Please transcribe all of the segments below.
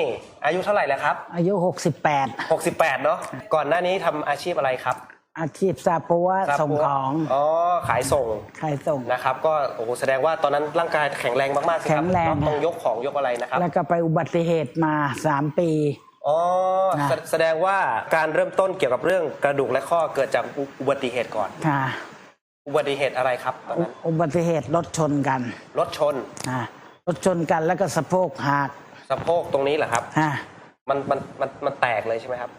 นี่อายุเท่าไหร่แล้วครับ อายุ 68 68 เนาะก่อนหน้านี้ทำอาชีพอะไรครับอาชีพซาปัวทราบส่งของอ๋อขายส่งขายส่งนะครับ ก็โอ้โหแสดงว่าตอนนั้นร่างกายแข็งแรงมากๆสิครัแข็งแรง ต้องยกของยกอะไรนะครับแล้วก็ไปอุบัติเหตุมา 3 ปี อ๋อนะ แสแสดงว่าการเริ่มต้นเกี่ยวกับเรื่องกระดูกและข้อเกิดจากอุอุบัติเหตุก่อน ค่ะอุบัติเหตุอะไรครับตอนอุนั้นอุบัติเหตุรถชนกันรถชนอ่ารถชนกันแล้วก็สะโพกหัก สะโพกตรงนี้เหรอครับ อ่า มันมันมันมันแตกเลยใช่ไหมครับ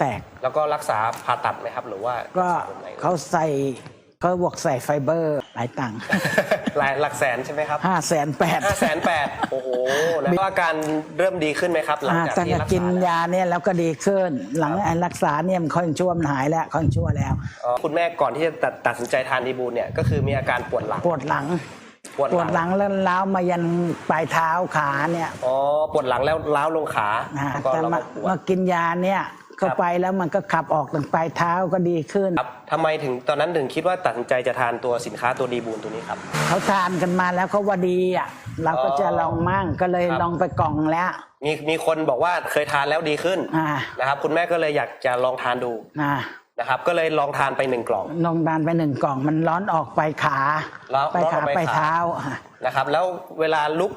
แตกแล้วก็รักษาผ่าตัดไหมครับ หรือว่าก็รัษแบบไหนเขาใส่เขาบอกใส่ไฟเบอร์หลายตังค์หลายหลักแสนใช่ไหมครับห้าแสนแปดห้าแสนแปดโอ้โหนะว่าการเริ่มดีขึ้นไหมครับ หลังจากตั้งที่แต่รักกินษาแล้วยาเนี่ยแล้วก็ดีขึ้น หลังไอ้รักษาเนี่ยมันค่อยชั่วมันหายแล้วค่อยชั่วแล้ว อ๋อคุณแม่ก่อนที่จะตัดตัดสินใจทานดีบูลเนี่ยก็คือมีอาการปวดหลัง ปวดหลัง ปวดปวดหลังแล้วล้าวมายันปลายเท้าขาเนี่ยอ๋อปวดหลังแล้วล้าวลงขานะแล้วก็แต่เรามาก็ปวด มากินยาเนี่ยเข้าครับ ไปแล้วมันก็ขับออกถึงปลายเท้าก็ดีขึ้น ครับทำไมถึงตอนนั้นถึงคิดว่าตัดสินใจจะทานตัวสินค้าตัวดีบูลตัวนี้ครับ เขาทานกันมาแล้วเขาว่าดีอะเราก็จะลองมั่งก็เลยครับ ลองไปกล่องแล้ว มีมีคนบอกว่าเคยทานแล้วดีขึ้นอ่านะครับ คุณแม่ก็เลยอยากจะลองทานดู นะ นะครับก็เลยลองทานไปหนึ่งกล่องลองทานไปหนึ่งกล่อง มันร้อนออกไปขา ร้อนไปร้อนอขาอกไปไปขา เท้าอะนะครับ แล้วเวลาลุก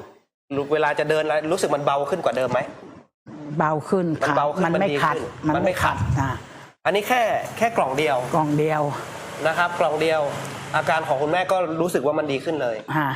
ลุกเวลาจะเดินแล้วรู้สึกมันเบาขึ้นกว่าเดิมไหม เบาขึ้นมันขาเบาขึ้นมันมันไม่ดีขัด ขึ้นมันมันไม่ไม่ขัขัดดอะอันนี้แค่แค่กล่องเดียวกล่องเดียวนะครับ กล่องเดียวอาการของคุณแม่ก็รู้สึกว่ามันดีขึ้นเลยอะ